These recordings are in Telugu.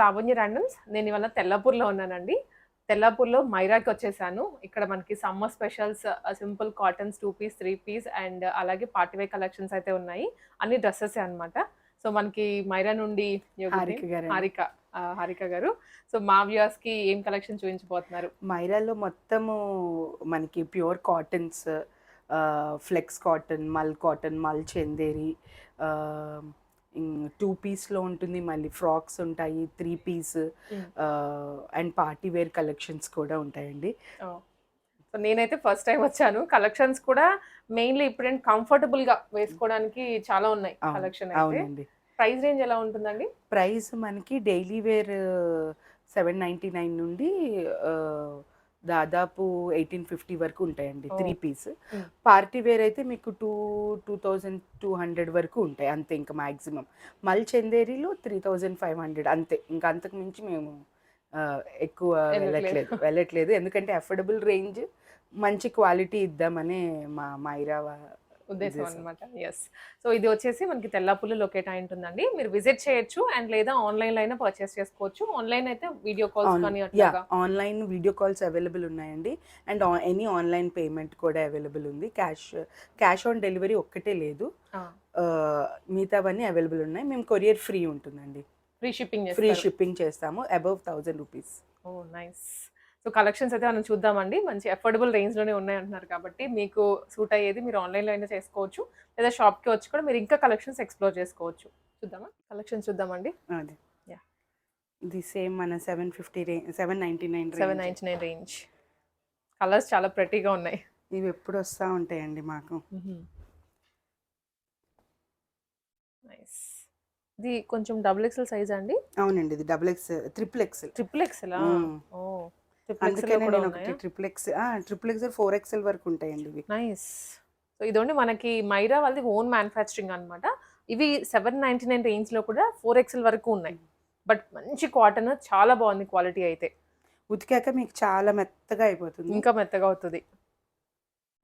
లావణ్య ర్యాండమ్స్ నేను ఇవాళ తెల్లాపూర్లో ఉన్నానండి. తెల్లాపూర్లో మైరాకి వచ్చేసాను. ఇక్కడ మనకి summer specials simple cottons two piece three piece and అలాగే పార్టీవేర్ కలెక్షన్స్ అయితే ఉన్నాయి. అన్ని డ్రెస్సెస్ అన్నమాట. సో మనకి మైరా నుండి హారిక హారిక గారు. సో మా వ్యూవర్స్కి ఏం కలెక్షన్ చూపించబోతున్నారు? మైరాలో మొత్తము మనకి pure cottons flex cotton mul cotton mul Chanderi two పీస్లో ఉంటుంది. మళ్ళీ ఫ్రాక్స్ ఉంటాయి three piece. And party wear collections కూడా ఉంటాయండి. సో నేనైతే ఫస్ట్ టైం వచ్చాను. కలెక్షన్స్ కూడా మెయిన్లీ ఇప్పుడు కంఫర్టబుల్గా వేసుకోవడానికి చాలా ఉన్నాయి కలెక్షన్ అవునండి. ప్రైస్ రేంజ్ ఎలా ఉంటుందండి? ప్రైస్ మనకి daily wear seven ninety nine నుండి దాదాపు ఎయిటీన్ ఫిఫ్టీ వరకు ఉంటాయండి. Three piece. పార్టీ వేర్ అయితే మీకు two two thousand two hundred వరకు ఉంటాయి అంతే ఇంకా మ్యాక్సిమం మల్ చందేరిలో త్రీ థౌజండ్ ఫైవ్ హండ్రెడ్ అంతే ఇంకా అంతకు మించి మేము ఎక్కువ వెళ్ళట్లేదు. వెళ్ళట్లేదు ఎందుకంటే అఫోర్డబుల్ రేంజ్ మంచి క్వాలిటీ ఇద్దామనే మా మైరా వా- ఉద్దేశం. అనమాట ఎస్ సో ఇది వచ్చేసి మనకి తెల్లాపుల్లి లొకేట్ అయి ఉంటుందండి. మీరు విజిట్ చేయొచ్చు అండ్ లేదా ఆన్లైన్లో అయినా పర్చేస్ చేసుకోవచ్చు. ఆన్లైన్ అయితే వీడియో కాల్స్ కానీ అట్లాగా. ఆన్లైన్ వీడియో కాల్స్ అవైలబుల్ ఉన్నాయండి. అండ్ ఎనీ ఆన్లైన్ పేమెంట్ కూడా అవైలబుల్ ఉంది. క్యాష్ క్యాష్ ఆన్ డెలివరీ ఒక్కటే లేదు. మిగతావన్నీ అవైలబుల్ ఉన్నాయి. మేము కొరియర్ ఫ్రీ ఉంటుందండి. ఫ్రీ షిప్పింగ్ ఫ్రీ షిప్పింగ్ చేస్తాము. Above thousand rupees oh nice so collections అయితే మనం చూద్దామండి. మంచి అఫోర్డబుల్ రేంజ్లోనే ఉన్నాయి అంటున్నారు కాబట్టి మీకు సూట్ అయ్యేది మీరు ఆన్లైన్లో అయినా చేసుకోవచ్చు. లేదా షాప్కి వచ్చి కూడా మీరు ఇంకా కలెక్షన్స్ ఎక్స్ప్లోర్ చేసుకోవచ్చు. చూద్దామా? కలెక్షన్స్ చూద్దామండి. అది. ఇది సేమ్ మన seven fifty range seven ninety nine seven ninety nine range. Colours చాలా pretty గా ఉన్నాయి. ఇవి ఎప్పుడు వస్తూ ఉంటాయండి మాకు. నైస్. ఇది కొంచెం డబుల్ ఎక్స్ఎల్ సైజ్ అండి? అవునండి. ఇది double X triple X triple XL? Mm. ఓ. అందుకనే ఎక్స్ఎల్ కూడా నేను ఒకటి triple X triple X four XL వరకు ఉంటాయండి ఇవి. నైస్. సో ఇదోండి మనకి మైరా వాళ్ళది ఓన్ మ్యానుఫ్యాక్చరింగ్ అన్నమాట. ఇవి సెవెన్ నైన్టీ నైన్ రేంజ్లో కూడా ఫోర్ ఎక్స్ఎల్ వరకు ఉన్నాయి. బట్ మంచి కాటన్ చాలా బాగుంది క్వాలిటీ అయితే. ఉతికాక మీకు చాలా మెత్తగా అయిపోతుంది. ఇంకా మెత్తగా అవుతుంది.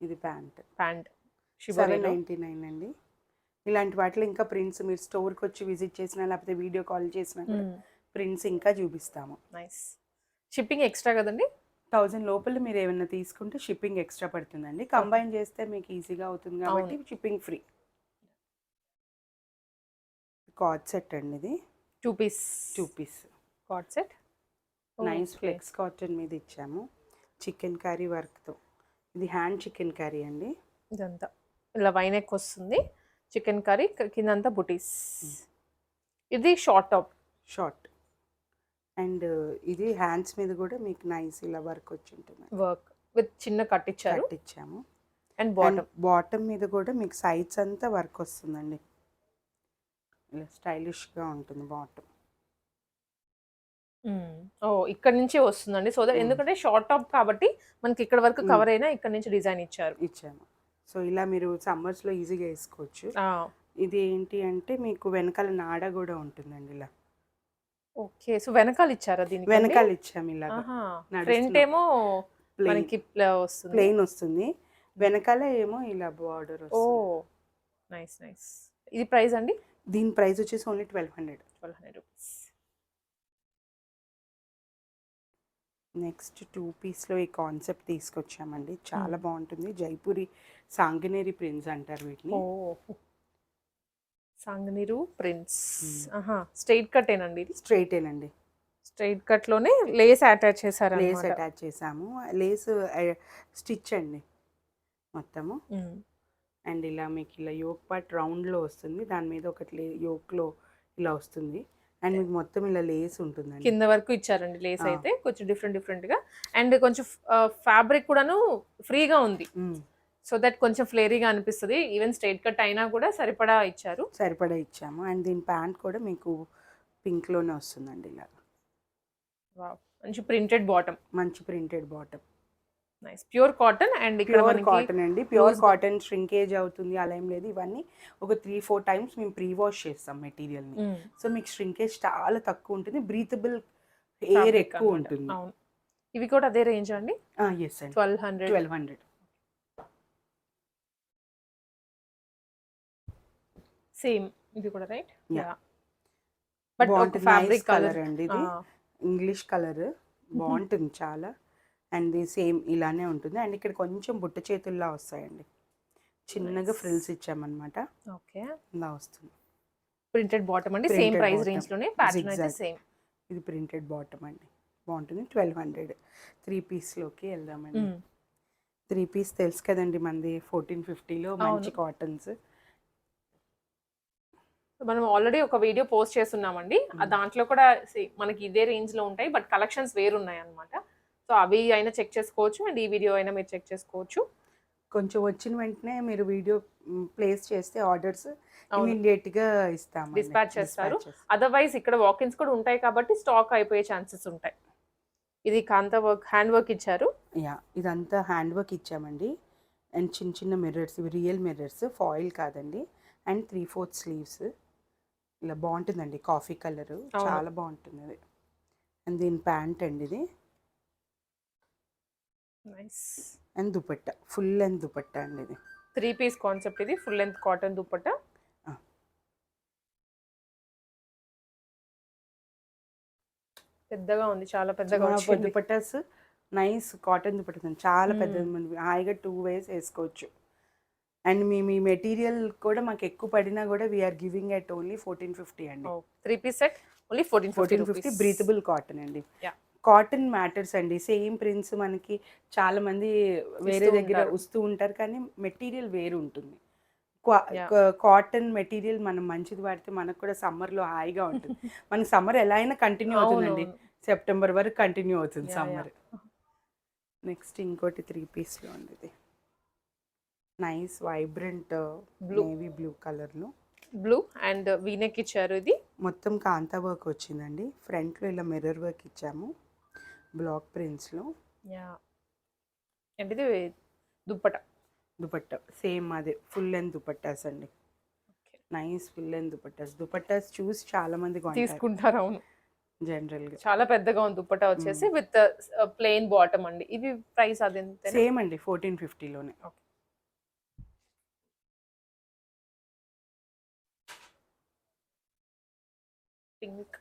ఇది pant. Pant. Seven ninety nine అండి. ఇలాంటి వాటిలో ఇంకా ప్రింట్స్ మీరు స్టోర్కి వచ్చి విజిట్ చేసినా లేకపోతే వీడియో కాల్ చేసినా ప్రింట్స్ ఇంకా చూపిస్తాము. నైస్. షిప్పింగ్ ఎక్స్ట్రా కదండి? థౌజండ్ లోపల మీరు ఏమైనా తీసుకుంటే షిప్పింగ్ ఎక్స్ట్రా పడుతుందండి. కంబైన్ చేస్తే మీకు ఈజీగా అవుతుంది కాబట్టి షిప్పింగ్ ఫ్రీ. కార్డ్ సెట్ అండి ఇది. Two piece. Two piece. Co-ord set? Nice flex cotton మీద ఇచ్చాము. చికెన్ కర్రీ వర్క్తో. ఇది హ్యాండ్ చికెన్ కర్రీ అండి. ఇదంతా. ఇలా వైనెక్ వస్తుంది. చికెన్ కర్రీ కిందంతా బుటీస్. ఇది షార్ట్ టాప్. షార్ట్. అండ్ ఇది హ్యాండ్స్ మీద కూడా మీకు నైస్ ఇలా వర్క్ వచ్చి ఉంటుంది. వర్క్ విత్ చిన్న కట్ ఇచ్చారు. కట్ ఇచ్చాము అండ్ బాటమ్. బాటమ్ మీద కూడా మీకు సైడ్స్ అంతా వర్క్ వస్తుందండి. ఇలా స్టైలిష్గా ఉంటుంది బాటమ్. ఓ ఇక్కడ నుంచి వస్తుందండి. So that. ఎందుకంటే షార్ట్ టాప్ కాబట్టి మనకి ఇక్కడ వరకు. కవర్ అయినా ఇక్కడ నుంచి డిజైన్ ఇచ్చారు. ఇచ్చాము. సో ఇలా మీరు సమ్మర్స్లో ఈజీగా వేసుకోవచ్చు. ఇది ఏంటి అంటే మీకు వెనకాల నాడ కూడా ఉంటుందండి ఇలా. ఓకే. సో వెనకాల ఇచ్చారా దీనికి వెనకాల ఇచ్చాము ఇలా ఫ్రంట్ ఏమో మనకి వస్తుంది. ప్లెయిన్ వస్తుంది. వెనకాల ఏమో ఇలా బార్డర్ ఓ. Nice nice. ఇది ప్రైస్ అండి? దీని ప్రైస్ వచ్చేసి only twelve hundred. Twelve hundred rupees. Next two పీస్లో ఈ కాన్సెప్ట్ తీసుకొచ్చామండి. చాలా. బాగుంటుంది. జైపూరి సాంగనేరి ప్రింట్స్ అంటారు వీటిని. ఓ. సంగనీరు. ఆహా స్ట్రైట్ కట్ ఏనండి ఇది? స్ట్రైట్ ఏనండి స్ట్రైట్ కట్లోనే లేస్ అటాచ్ చేశారు లేస్ అటాచ్ చేసాము లేస్ స్టిచ్ అండి మొత్తము. అండ్ ఇలా మీకు ఇలా యోక్ పార్ట్ రౌండ్లో వస్తుంది. దాని మీద ఒకటి లే యోక్లో ఇలా వస్తుంది. అండ్ మీకు మొత్తం ఇలా లేస్ ఉంటుందండి. కింద వరకు ఇచ్చారండి లేస్. అయితే. కొంచెం డిఫరెంట్ డిఫరెంట్గా అండ్ కొంచెం ఫ్యాబ్రిక్ కూడాను ఫ్రీగా ఉంది. సో దట్ కొంచెం ఫ్లేరీగా అనిపిస్తుంది. ఈవెన్ స్ట్రైట్ కట్ అయినా కూడా సరిపడా ఇచ్చారు. సరిపడా ఇచ్చాము. అండ్ దీని ప్యాంట్ కూడా మీకు పింక్లోనే వస్తుందండి ఇలా. మంచి ప్రింటెడ్ బాటమ్. మంచి printed bottom. Nice. Pure cotton and ఇక్కడ ప్యూర్ కాటన్ అండి. ప్యూర్ కాటన్ ష్రింకేజ్ అవుతుంది అలా ఏం లేదు. ఇవన్నీ ఒక త్రీ ఫోర్ టైమ్స్ మేము ప్రీ వాష్ చేస్తాం మెటీరియల్ని Mm. సో మీకు ష్రింకేజ్ చాలా తక్కువ ఉంటుంది. బ్రీతబుల్ ఎయిర్ ఎక్కువ. ఉంటుంది. ఇవి కూడా అదే రేంజ్ అండి? ఎస్ అండి. Twelve hundred twelve hundred same ఇది కూడా రైట్. బట్ బాగుంటుంది ఫ్యాబ్రిక్ కలర్ అండి ఇది. ఇంగ్లీష్ కలర్ బాగుంటుంది చాలా. అండ్ ఇది సేమ్ ఇలానే ఉంటుంది. అండ్ ఇక్కడ కొంచెం బుట్ట చేతుల్లా వస్తాయండి. చిన్నగా. ఫ్రిల్స్ ఇచ్చామన్నమాట. ఓకే ఇలా వస్తుంది. ప్రింటెడ్ బాటమ్ అండి. Same price. రేంజ్లోనే ప్యాటర్న్ అయితే. సేమ్ ఇది ప్రింటెడ్ బాటమ్ అండి. బాగుంటుంది. ట్వెల్వ్ హండ్రెడ్ త్రీ పీస్లోకి వెళ్దామండి. త్రీ పీస్ తెలుసు కదండి మనది. ఫోర్టీన్ ఫిఫ్టీలో మంచి. కాటన్స్ మనం ఆల్రెడీ ఒక వీడియో పోస్ట్ చేస్తున్నామండి. ఆ Mm. దాంట్లో కూడా మనకి ఇదే రేంజ్లో ఉంటాయి బట్ కలెక్షన్స్ వేరు ఉన్నాయి అనమాట సో అవి అయినా చెక్ చేసుకోవచ్చు అండ్ ఈ వీడియో అయినా మీరు చెక్ చేసుకోవచ్చు. కొంచెం వచ్చిన వెంటనే మీరు వీడియో ప్లేస్ చేస్తే ఆర్డర్స్ ఇమీడియట్గా ఇస్తాము Dispatch చేస్తారు. అదర్వైజ్ ఇక్కడ వాకిన్స్ కూడా ఉంటాయి కాబట్టి స్టాక్ అయిపోయే ఛాన్సెస్ ఉంటాయి. ఇది కాంతా వర్క్ హ్యాండ్ వర్క్ ఇచ్చారు. యా ఇదంతా హ్యాండ్ వర్క్ ఇచ్చామండి. అండ్ చిన్న చిన్న మిర్రర్స్ ఇవి రియల్ మిర్రర్స్ ఫాయిల్ కాదండి. అండ్ త్రీ ఫోర్త్ స్లీవ్స్ ఇలా బాగుంటుందండి కాఫీ కలర్. చాలా బాగుంటుంది అది. అండ్ దీని ప్యాంట్ అండి ఇది. Nice. And dupatta. Full and dupatta అండి ఇది. త్రీ పీస్ కాన్సెప్ట్ ఇది. ఫుల్ లెంత్ కాటన్ దుప్పట్టా ఆ. పెద్దగా ఉంది. చాలా పెద్దగా దుపట్టాస్. నైస్ కాటన్ దుపట్టాస్ అండి చాలా. పెద్దది. హాయిగా టూ వేస్ వేసుకోవచ్చు. అండ్ మీ మీ మెటీరియల్ కూడా మాకు ఎక్కువ పడినా కూడా we're giving at only fourteen fifty అండి. Three piece set only fourteen fourteen fifty breathable cotton అండి. కాటన్ మ్యాటర్స్ అండి. సేమ్ ప్రింట్స్ మనకి చాలా మంది వేరే దగ్గర. వస్తూ ఉంటారు కానీ మెటీరియల్ వేరు ఉంటుంది. కాటన్ మెటీరియల్ మనం మంచిది వాడితే మనకు కూడా summer లో హాయిగా ఉంటుంది. మనకి సమ్మర్ ఎలా అయినా కంటిన్యూ అవుతుందండి. సెప్టెంబర్ వరకు కంటిన్యూ అవుతుంది సమ్మర్ నెక్స్ట్ ఇంకోటి త్రీ పీస్లో ఉంది nice vibrant Blue. Navy blue కలర్లో. బ్లూ అండ్ వీనెక్ ఇచ్చారు ఇది. మొత్తం కాంతా వర్క్ వచ్చిందండి. ఫ్రంట్లో ఇలా మిర్రర్ వర్క్ ఇచ్చాము. బ్లాక్ ప్రింట్స్లో. యా అండ్ ఇది దుప్పట. దుపట్టా. సేమ్ అదే. ఫుల్ లెంత్ దుపట్టాస్ అండి. Nice full length dupattas. Dupattas చూసి చాలా మంది కొంటారు. తీసుకుంటారు అవును. జనరల్గా. చాలా పెద్దగా ఉంది దుప్పట వచ్చేసి విత్ ప్లెయిన్ బాటమ్ అండి. ఇవి ప్రైస్ అది సేమ్ అండి ఫోర్టీన్ ఫిఫ్టీలోనే. పింక్.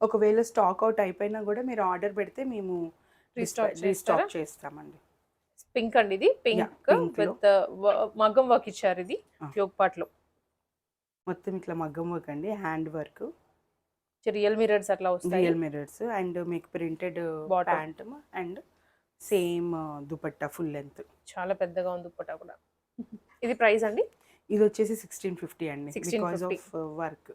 ఒకవేళ స్టాక్ అవుట్ అయిపోయినా కూడా మీరు ఆర్డర్ పెడితే మేము? రీస్టాక్ చేస్తామండి. పింక్ అండి ఇది. పింక్. విత్ మగ్గం వర్క్ ఇచ్చారు ఇది. యోగ్ పాట్లో మొత్తం ఇట్లా మగ్గం వర్క్ అండి. Hand work. రియల్ మిరర్స్ అట్లా వస్తాయి? రియల్ మిరర్స్ అండ్ మీకు printed. Pant and same dupatta full length. చాలా పెద్దగా ఉంది దుప్పట కూడా. ఇది ప్రైస్ అండి? ఇది వచ్చేసి సిక్స్టీన్ ఫిఫ్టీ అండి. 1650. Because of work.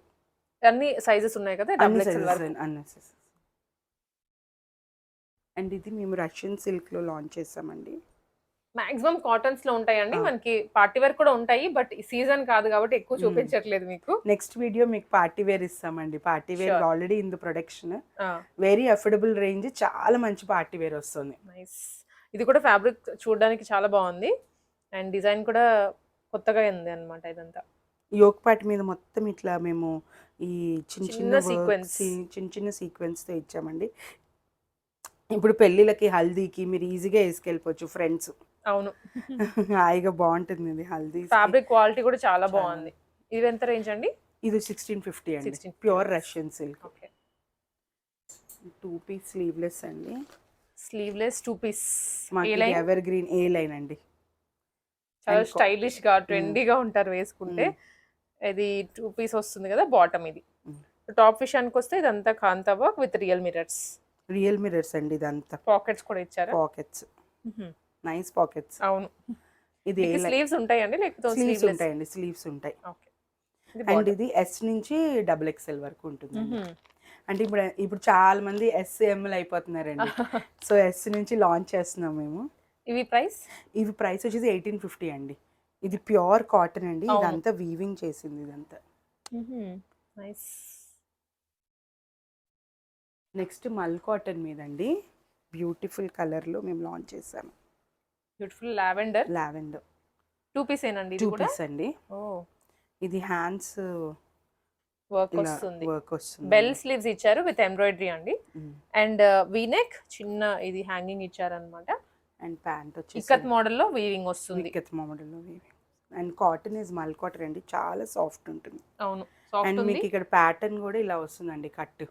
అన్ని సైజెస్ ఉన్నాయి కదా డబుల్ ఎక్స్ఎల్ వరకు. అండ్ ఇది మేము రష్యన్ సిల్క్లో లాంచ్ చేసామండి. మాక్సిమం కాటన్స్లో ఉంటాయండి. మనకి పార్టీ వేర్ కూడా ఉంటాయి బట్ సీజన్ కాదు కాబట్టి ఎక్కువ. చూపించట్లేదు మీకు. నెక్స్ట్ వీడియో మీకు పార్టీ వేర్ ఇస్తామండి. Party wear. Already in the production very affordable range చాలా మంచి పార్టీ వేర్ వస్తుంది. నైస్ ఇది కూడా ఫ్యాబ్రిక్ చూడడానికి చాలా బాగుంది. అండ్ డిజైన్ కూడా కొత్తగా ఉంది అన్నమాట ఇదంతా. యోక్ పాట్ మీద మొత్తం ఇట్లా మేము ఈ చిన్న చిన్న. సీక్వెన్స్ చిన్న చిన్న sequence తో ఇచ్చామండి. ఇప్పుడు పెళ్ళిళ్ళకి హల్దీకి మీరు ఈజీగా వేసుకెళ్ళిపోవచ్చు ఫ్రెండ్స్ అవును. హాయిగా బాగుంటుంది ఇది హల్దీ ఫ్యాబ్రిక్ క్వాలిటీ కూడా చాలా. బాగుంది. ఇది ఎంత రేంజ్ అండి? ఇది సిక్స్టీన్ ఫిఫ్టీ అండి. 1650. Pure Russian silk okay two piece sleeveless అండి. Sleeveless two piece evergreen A line అండి? చాలా స్టైలిష్గా ట్రెండీగా ఉంటారు వేసుకుంటే. ఇది టూ పీస్ వస్తుంది కదా బాటమ్ ఇది. టాప్ విషయానికి వస్తే ఇదంతా kantha work with real mirrors real mirrors అండి ఇదంతా. పాకెట్స్ కూడా ఇచ్చారా? పాకెట్స్ నైస్ పాకెట్స్ అవును. ఇది స్లీవ్స్ ఉంటాయండి లేకపోతే స్లీవ్స్ ఉంటాయండి స్లీవ్స్ ఉంటాయి. Okay and. ఇది ఎస్ నుంచి డబుల్ ఎక్స్ఎల్ వరకు ఉంటుంది. అంటే ఇప్పుడు ఇప్పుడు చాలా మంది ఎస్ ఎంఎల్ అయిపోతున్నారండి. సో ఎస్ నుంచి లాంచ్ చేస్తున్నాం మేము. ఇవి ప్రైస్ ఇవి ప్రైస్ వచ్చేసి ఎయిటీన్ ఫిఫ్టీ అండి. ఇది ప్యూర్ కాటన్ అండి. ఇదంతా వీవింగ్ చేసింది ఇదంతా. నైస్. నెక్స్ట్ మల్ కాటన్ మీద అండి బ్యూటిఫుల్ కలర్లో మేము లాంచ్ చేసాము. Beautiful lavender. Lavender. Two piece ఏనండి టూ పీస్ అండి. ఓ. ఇది హ్యాండ్స్ వర్క్ వస్తుంది. వర్క్ వస్తుంది. బెల్ స్లీవ్స్ ఇచ్చారు విత్ ఎంబ్రాయిడరీ అండి. అండ్ వీనెక్ చిన్న ఇది హ్యాంగింగ్ ఇచ్చారనమాట అండ్ ప్యాంట్ ఇక్కత్ వచ్చేసి మోడల్లో వీవింగ్ వస్తుంది. వికెత్ మోడల్లో weaving and cotton is mul cotton అండి చాలా సాఫ్ట్ ఉంటుంది. అవును అండ్ మీకు ఇక్కడ ప్యాటర్న్ కూడా ఇలా వస్తుందండి కట్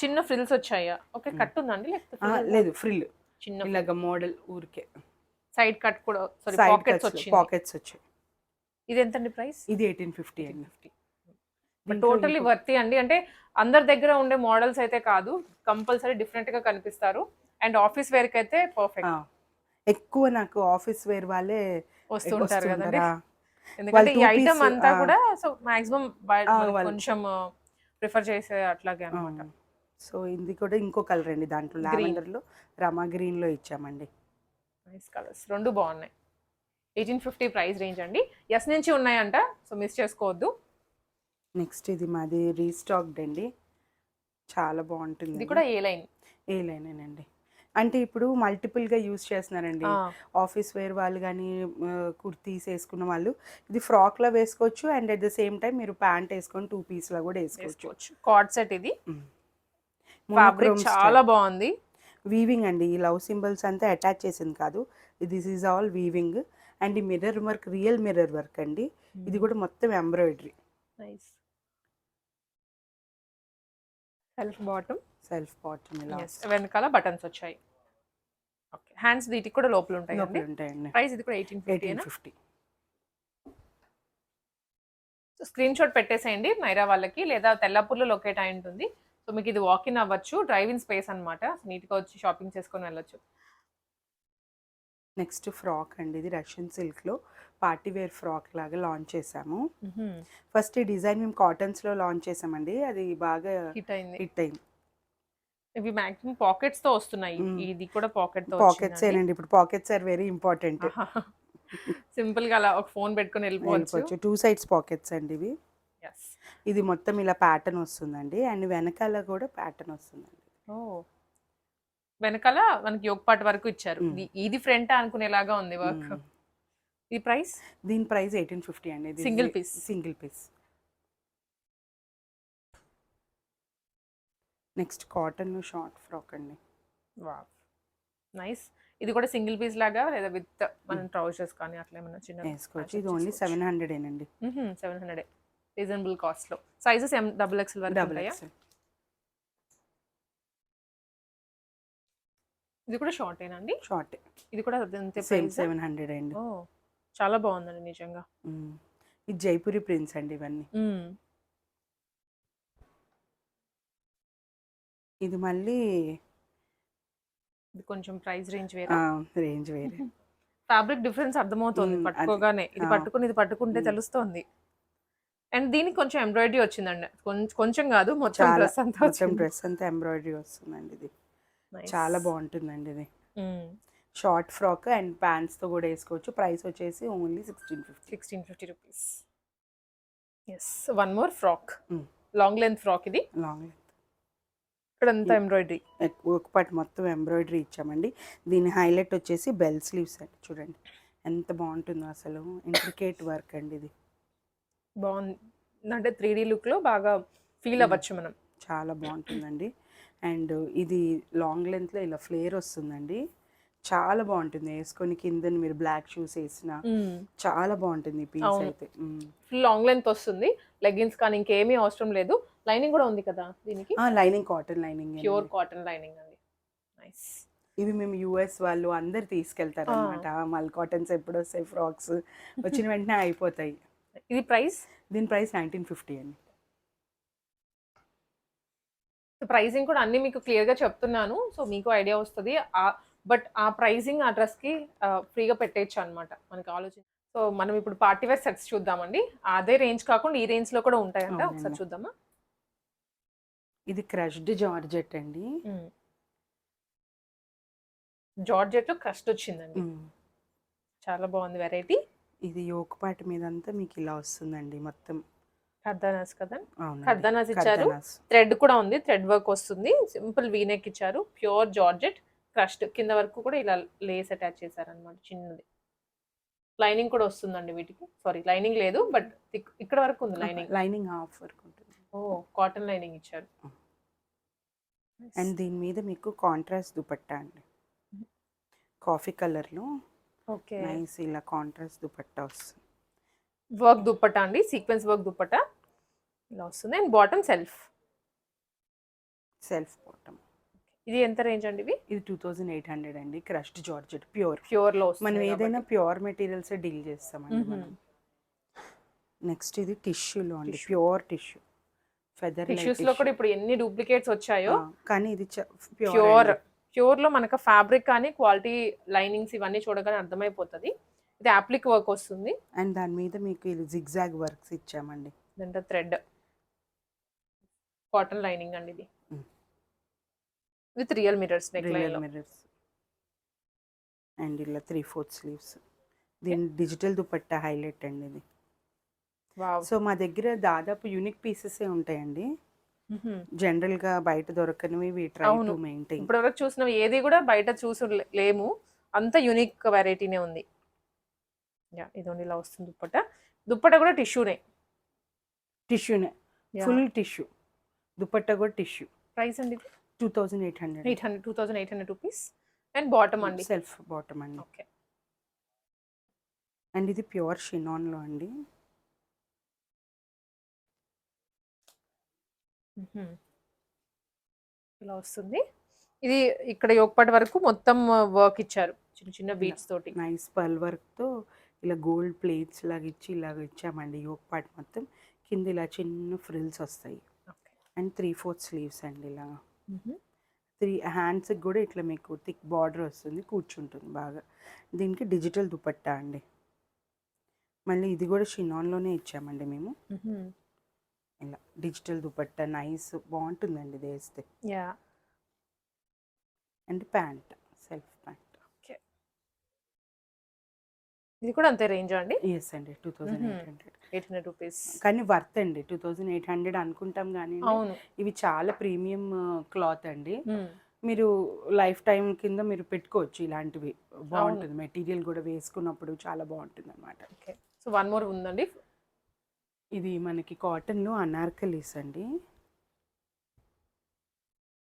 చిన్న ఫ్రిల్స్ వచ్చాయా? ఓకే కట్ ఉందండి లేకపోతే? లేదు ఫ్రిల్ చిన్న ఇలాగ మోడల్ ఊరికే. సైడ్ కట్ కూడా సారీ పాకెట్స్ వచ్చింది పాకెట్స్ వచ్చాయి. ఇది ఎంతండి ప్రైస్ ఇది ఎయిటీన్ ఫిఫ్టీ అండి. దీంట్లో టోటల్లీ వర్తి అండి. అంటే అందరి దగ్గర ఉండే మోడల్స్ అయితే కాదు కంపల్సరీ డిఫరెంట్గా కనిపిస్తారు. అండ్ ఆఫీస్ వేర్కి అయితే పర్ఫెక్ట్ ఎక్కువ నాకు ఆఫీస్ వేర్ వాళ్ళే వస్తుంటారు. కదండి? ఎందుకంటే ఈ ఐటమ్ అంతా. కూడా సో మాక్సిమం కొంచెం ప్రిఫర్ చేసే అట్లాగే అనమాట సో ఇది కూడా ఇంకో కలర్ అండి దాంట్లో. Green. లావెండర్లో రమా గ్రీన్లో ఇచ్చామండి. నైస్ కలర్స్ రెండు బాగున్నాయి. ఎయిటీన్ ఫిఫ్టీ ప్రైస్ రేంజ్ అండి. ఎస్ నుంచి ఉన్నాయంట సో మిస్ చేసుకోవద్దు. నెక్స్ట్ ఇది మాది రీస్టాక్డ్ అండి. చాలా బాగుంటుంది ఇది కూడా ఏ లైన్ ఏ లైనేనండి అంటే ఇప్పుడు మల్టిపుల్గా యూస్ చేస్తున్నారండి ఆఫీస్ వేర్ వాళ్ళు కానీ కుర్తీస్ వేసుకున్న వాళ్ళు. ఇది ఫ్రాక్ లా వేసుకోవచ్చు and at the same time మీరు ప్యాంట్ వేసుకొని టూ పీస్ లా కూడా వేసుకోవచ్చు. వేసుకోవచ్చు. కార్డ్ సెట్ ఇది. ఫ్యాబ్రిక్ చాలా బాగుంది. వీవింగ్ అండి. ఈ లవ్ సింబల్స్ అంతా అటాచ్ చేసింది కాదు. This is all weaving and ఈ mirror work real mirror work అండి. ఇది కూడా మొత్తం embroidery. Nice self bottom self bottom ఇలా వెనకాల బటన్స్ వచ్చాయి. ఓకే హ్యాండ్స్ వీటికి కూడా లోపల ఉంటాయి ఉంటాయండి. ప్రైస్ ఇది కూడా eighteen eighteen fifty fifty screenshot పెట్టేసేయండి మైరా వాళ్ళకి లేదా తెల్లాపూర్లో లొకేట్ అయి ఉంటుంది. సో మీకు ఇది వాక్ ఇన్ అవ్వచ్చు డ్రైవింగ్ స్పేస్ అనమాట నీట్గా వచ్చి షాపింగ్ చేసుకొని వెళ్ళొచ్చు. నెక్స్ట్ ఫ్రాక్ అండి. ఇది రష్యన్ సిల్క్లో పార్టీ వేర్ ఫ్రాక్ లాగా లాంచ్ చేసాము ఫస్ట్ ఈ డిజైన్ మేము కాటన్స్లో లాంచ్ చేసామండి అది బాగా హిట్ అయింది. హిట్ అయింది. ఇవి మాక్సిమం పాకెట్స్తో వస్తున్నాయి. ఇది కూడా పాకెట్తో పాకెట్స్ ఏనండి ఇప్పుడు పాకెట్స్ ఆర్ వెరీ ఇంపార్టెంట్. సింపుల్గా అలా ఒక ఫోన్ పెట్టుకొని వెళ్ళిపోవచ్చు. టూ సైడ్స్ పాకెట్స్ అండి ఇవి. ఇది మొత్తం ఇలా ప్యాటర్న్ వస్తుందండి. అండ్ వెనకాల కూడా ప్యాటర్న్ వస్తుందండి. ఓ. వెనకాల మనకి యోగ్ పార్ట్ వరకు ఇచ్చారు. ఇది- ఫ్రంట్ అనుకునేలాగా ఉంది వర్క్. ఈ ప్రైస్? దీని ప్రైస్ ఎయిటీన్ ఫిఫ్టీ అండి. Single piece. Single piece next cotton short frock అండి. నైస్. ఇది కూడా సింగిల్ పీస్ లాగా లేదా విత్ మనం ట్రౌజర్స్ కానీ అట్లా ఏమైనా చిన్న వేసుకోవచ్చు ఇది ఓన్లీ సెవెన్ హండ్రెడ్ ఏనండి. Seven hundred. రీజనబుల్ కాస్ట్లో. సైజెస్ ఎం డబుల్ ఎక్స్ఎల్ వరకు డబుల్ ఉంటాయా? ఇది కూడా షార్ట్ ఏనండి షార్ట్ ఇది కూడా అంతే ప్రైస్ సెవెన్ హండ్రెడ్ అండి. చాలా బాగుందండి నిజంగా. ఇది జైపూరి ప్రింట్స్ అండి ఇవన్నీ. ఇది మళ్ళీ ఇది కొంచెం ప్రైస్ రేంజ్ వేరే. రేంజ్ వేరే. ఫ్యాబ్రిక్ డిఫరెన్స్ అర్థమవుతుంది పట్టుకోగానే. ఇది. పట్టుకుని ఇది పట్టుకుంటే. తెలుస్తోంది. అండ్ దీనికి కొంచెం ఎంబ్రాయిడరీ వచ్చిందండి. కొంచెం కాదు మొత్తం డ్రెస్ అంతా మొత్తం డ్రెస్ అంతా ఎంబ్రాయిడరీ వస్తుందండి ఇది. చాలా బాగుంటుందండి ఇది. షార్ట్ ఫ్రాక్ అండ్ ప్యాంట్స్తో కూడా వేసుకోవచ్చు. ప్రైస్ వచ్చేసి only sixteen fifty sixteen fifty rupees yes one more frock. Long length frock ఇది. లాంగ్ ఇక్కడ అంతా ఎంబ్రాయిడరీ ఒక పాటు మొత్తం ఎంబ్రాయిడరీ ఇచ్చామండి. దీని హైలైట్ వచ్చేసి బెల్ స్లీవ్స్ అండి. చూడండి ఎంత బాగుంటుందో అసలు. ఇంట్రికేట్ వర్క్ అండి ఇది. బాగుంది. అంటే త్రీ డీ లుక్లో బాగా ఫీల్. అవ్వచ్చు మనం. చాలా బాగుంటుందండి. అండ్ ఇది లాంగ్ లెంత్లో ఇలా ఫ్లేర్ వస్తుందండి. చాలా బాగుంటుంది. వేసుకొని కింద మీరు బ్లాక్ షూస్ వేసిన చాలా బాగుంటుంది పీస్. అయితే. ఫుల్ లాంగ్ లెంత్ వస్తుంది. లెగ్గిన్స్ కానీ ఇంకేమీ అవసరం లేదు. లైనింగ్ కూడా ఉంది కదా దీనికి? ఆ lining cotton lining pure cotton lining అండి. నైస్ ఇవి మేము యుఎస్ వాళ్ళు అందరు తీసుకెళ్తారు అనమాట మల్ కాటన్స్ ఎప్పుడు వస్తాయి ఫ్రాక్స్ వచ్చిన వెంటనే అయిపోతాయి. ఇది ప్రైస్? దీని ప్రైస్ నైన్టీన్ ఫిఫ్టీ అండి. ప్రైసింగ్ కూడా అన్ని మీకు క్లియర్గా చెప్తున్నాను. సో మీకు ఐడియా వస్తుంది. బట్ ఆ ప్రైసింగ్ ఆ డ్రెస్కి ఫ్రీగా పెట్టేయచ్చు అనమాట మనకి ఆలోచన. సో మనం ఇప్పుడు పార్టీ వేర్ సెట్స్ చూద్దామండి. అదే రేంజ్ కాకుండా ఈ రేంజ్లో కూడా ఉంటాయంట. ఒకసారి చూద్దామా? ఇది క్రష్డ్ జార్జెట్ అండి. జార్జెట్లో క్రస్ట్ వచ్చిందండి. చాలా బాగుంది వెరైటీ. ఇది యోక్ పాట మీద అంతా మీకు ఇలా వస్తుందండి మొత్తం. కర్దానాస్ కదా. కర్దానాస్ ఇచ్చారు. థ్రెడ్ కూడా ఉంది. థ్రెడ్ వర్క్ వస్తుంది. సింపుల్ వీనెక్ ఇచ్చారు. ప్యూర్ జార్జెట్ క్రస్ట్ కింద వరకు కూడా ఇలా లేస్ అటాచ్ చేశారనమాట చిన్నది. లైనింగ్ కూడా వస్తుందండి వీటికి. సారీ లైనింగ్ లేదు బట్ ఇక్కడ వరకు ఉంది లైనింగ్ లైనింగ్ హాఫ్ వరకు ఓ కాటన్ లైనింగ్ ఇచ్చారు. అండ్ దీని మీద మీకు కాంట్రాస్ట్ దుపట్టా అండి. కాఫీ కలర్లో ఓకే. నైస్ ఇలా కాంట్రాస్ట్ దుపట్టా వస్తుంది. వర్క్ దుప్పట అండి సీక్వెన్స్ వర్క్ దుప్పట ఇలా వస్తుంది. And bottom self. Self bottom. ఇది ఎంత రేంజ్ అండి ఇవి? ఇది టూ థౌజండ్ ఎయిట్ హండ్రెడ్ అండి క్రష్డ్ జార్జెట్ ప్యూర్. ప్యూర్లో వస్తుంది మనం. ఏదైనా ప్యూర్ మెటీరియల్స్ డీల్ చేస్తామండి. మనం. నెక్స్ట్ ఇది టిష్యూలో అండి. Pure tissue. ఫెదర్ టిష్యూస్లో కూడా ఇప్పుడు ఎన్ని డూప్లికేట్స్ వచ్చాయో కానీ ఇది ప్యూర్ ప్యూర్లో మనకు ఫ్యాబ్రిక్ కానీ క్వాలిటీ లైనింగ్స్ ఇవన్నీ చూడగానే అర్థమైపోతుంది. ఇది అప్లిక్ వర్క్ వస్తుంది. అండ్ దాని మీద మీకు జిగ్జాగ్ వర్క్స్ ఇచ్చామండి. అంటే థ్రెడ్ కాటన్ లైనింగ్ అండి ఇది. With real mirrors neck real mirrors and ఇలా త్రీ ఫోర్త్ స్లీవ్స్ దీని డిజిటల్ దుపట్టా హైలైట్ అండి ఇది. సో మా దగ్గర దాదాపు యూనిక్ పీసెస్ ఉంటాయండి. జనరల్గా బయట దొరకనివి వి ట్రై అవును. To maintain. ఇప్పుడు వరకు చూసిన ఏది కూడా బయట చూసి లేము. అంత యూనిక్ వెరైటీనే ఉంది. యా ఇదోండి ఇలా వస్తుంది దుప్పట. దుప్పట కూడా టిష్యూనే. టిష్యూనే. Full tissue. దుపట్టా కూడా టిష్యూ. ప్రైస్ అండి two thousand eight hundred. Eight hundred two thousand eight hundred rupees. And bottom అండి. సెల్ఫ్ బాటమ్ అండి. ఓకే. అండ్ ఇది ప్యూర్ షినాన్లో అండి. ఇలా వస్తుంది. ఇది ఇక్కడ యోగపాటి వరకు మొత్తం వర్క్ ఇచ్చారు. చిన్న చిన్న బీట్స్ తోటి. నైస్ పల్ వర్క్తో ఇలా గోల్డ్ ప్లేట్స్ లాగా ఇచ్చి ఇలాగ ఇచ్చామండి యోగ్ పార్ట్ మొత్తం. కింద ఇలా చిన్న ఫ్రిల్స్ వస్తాయి. అండ్ త్రీ ఫోర్త్ స్లీవ్స్ అండి ఇలా. త్రీ హ్యాండ్స్కి కూడా ఇట్లా మీకు థిక్ బార్డర్ వస్తుంది కూర్చుంటుంది బాగా. దీనికి డిజిటల్ దుపట్టా అండి. మళ్ళీ ఇది కూడా షినాన్లోనే ఇచ్చామండి మేము. ఇలా డిజిటల్ దుపట్టా నైస్ బాగుంటుందండి ఇది వేస్తే. Yeah and pant self pant. ఇది కూడా అంతే రేంజ్ అండి? ఎస్ అండి two thousand eight hundred. Eight hundred rupees. కానీ వర్త్ అండి టూ థౌజండ్ ఎయిట్ హండ్రెడ్ అనుకుంటాం కానీ అవును. ఇవి చాలా ప్రీమియం క్లాత్ అండి. మీరు లైఫ్ టైం కింద మీరు పెట్టుకోవచ్చు ఇలాంటివి. బాగుంటుంది మెటీరియల్ కూడా వేసుకున్నప్పుడు చాలా బాగుంటుంది అనమాట ఓకే సో వన్ మోర్ ఉందండి. ఇది మనకి కాటన్లో అనార్కలీస్ అండి.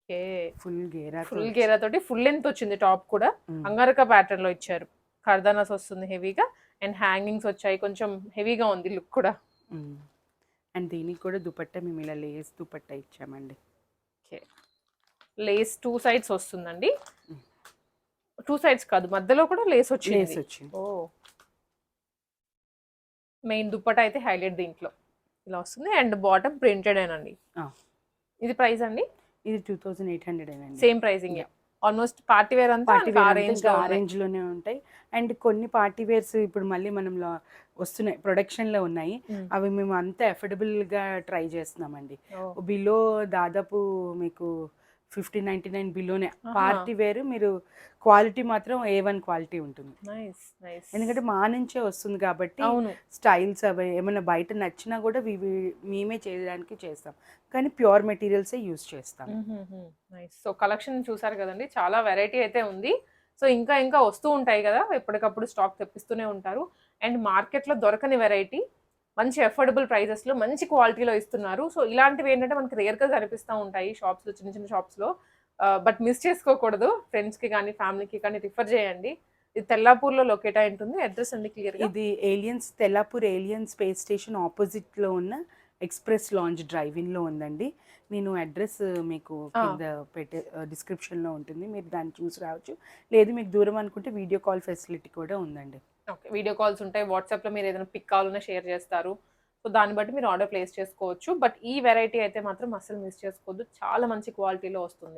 ఓకే. ఫుల్ గేరా ఫుల్ గేరా తోటి ఫుల్ లెంత్ వచ్చింది టాప్ కూడా. అంగారక ప్యాటర్న్లో ఇచ్చారు. కర్దానాస్ వస్తుంది హెవీగా అండ్ హ్యాంగింగ్స్ వచ్చాయి. కొంచెం హెవీగా ఉంది లుక్ కూడా. అండ్ దీనికి కూడా దుపట్టా మేము ఇలా లేస్ దుపట్టా ఇచ్చామండి. ఓకే. లేస్ టూ సైడ్స్ వస్తుందండి. టూ సైడ్స్ కాదు మధ్యలో కూడా లేస్ లేస్ వచ్చింది వచ్చింది. ఓ. మెయిన్ దుప్పట అయితే హైలైట్ దీంట్లో. ఇలా వస్తుంది. అండ్ బాటమ్ ప్రింటెడ్ అండి. ఇది ప్రైస్ అండి? ఇది టూ థౌజండ్ ఎయిట్ హండ్రెడ్ అండి. Same pricing. Almost party wear అంతా పార్టీ వేర్ రేంజ్ ఆ range లోనే ఉంటాయి. అండ్ కొన్ని పార్టీ వేర్స్ ఇప్పుడు మళ్ళీ మనం వస్తున్నాయి. ప్రొడక్షన్లో ఉన్నాయి. అవి మేము అంత అఫోర్డబుల్గా ట్రై చేస్తున్నామండి. బిలో దాదాపు మీకు ఫిఫ్టీ నైన్టీ నైన్ బిలోనే. పార్టీ వేర్ మీరు క్వాలిటీ మాత్రం ఏ వన్ క్వాలిటీ ఉంటుంది. ఎందుకంటే మా నుంచే వస్తుంది కాబట్టి స్టైల్స్ అవి ఏమైనా బయట నచ్చినా కూడా మేమే చేయడానికి చేస్తాం. కానీ ప్యూర్ మెటీరియల్సే యూస్ చేస్తాం. సో కలెక్షన్ చూసారు కదండి చాలా వెరైటీ అయితే ఉంది. సో ఇంకా ఇంకా వస్తూ ఉంటాయి కదా ఎప్పటికప్పుడు స్టాక్ తెప్పిస్తూనే ఉంటారు. అండ్ మార్కెట్లో దొరకని వెరైటీ మంచి అఫోర్డబుల్ ప్రైజెస్లో మంచి క్వాలిటీలో ఇస్తున్నారు. సో ఇలాంటివి ఏంటంటే మనకి రేర్గా కనిపిస్తూ ఉంటాయి షాప్స్లో చిన్న చిన్న షాప్స్లో బట్ మిస్ చేసుకోకూడదు. ఫ్రెండ్స్కి కానీ ఫ్యామిలీకి కానీ రిఫర్ చేయండి. ఇది తెల్లాపూర్లో లొకేట్ అయి ఉంటుంది. అడ్రస్ అండి క్లియర్గా ఇది Aliens Tellapur Alien Space Station ఆపోజిట్లో ఉన్న ఎక్స్ప్రెస్ లాంచ్ డ్రైవ్ ఇన్లో ఉందండి. నేను అడ్రస్ మీకు ఆ. కింద పెట్టే డిస్క్రిప్షన్లో ఉంటుంది. మీరు దాన్ని చూసి రావచ్చు. లేదు మీకు దూరం అనుకుంటే వీడియో కాల్ ఫెసిలిటీ కూడా ఉందండి. ఓకే వీడియో కాల్స్ ఉంటాయి వాట్సాప్లో మీరు ఏదైనా పిక్ కావాలన్నా షేర్ చేస్తారు. సో దాన్ని బట్టి మీరు ఆర్డర్ ప్లేస్ చేసుకోవచ్చు. బట్ ఈ వెరైటీ అయితే మాత్రం అస్సలు మిస్ చేసుకోవద్దు. చాలా మంచి క్వాలిటీలో వస్తుంది.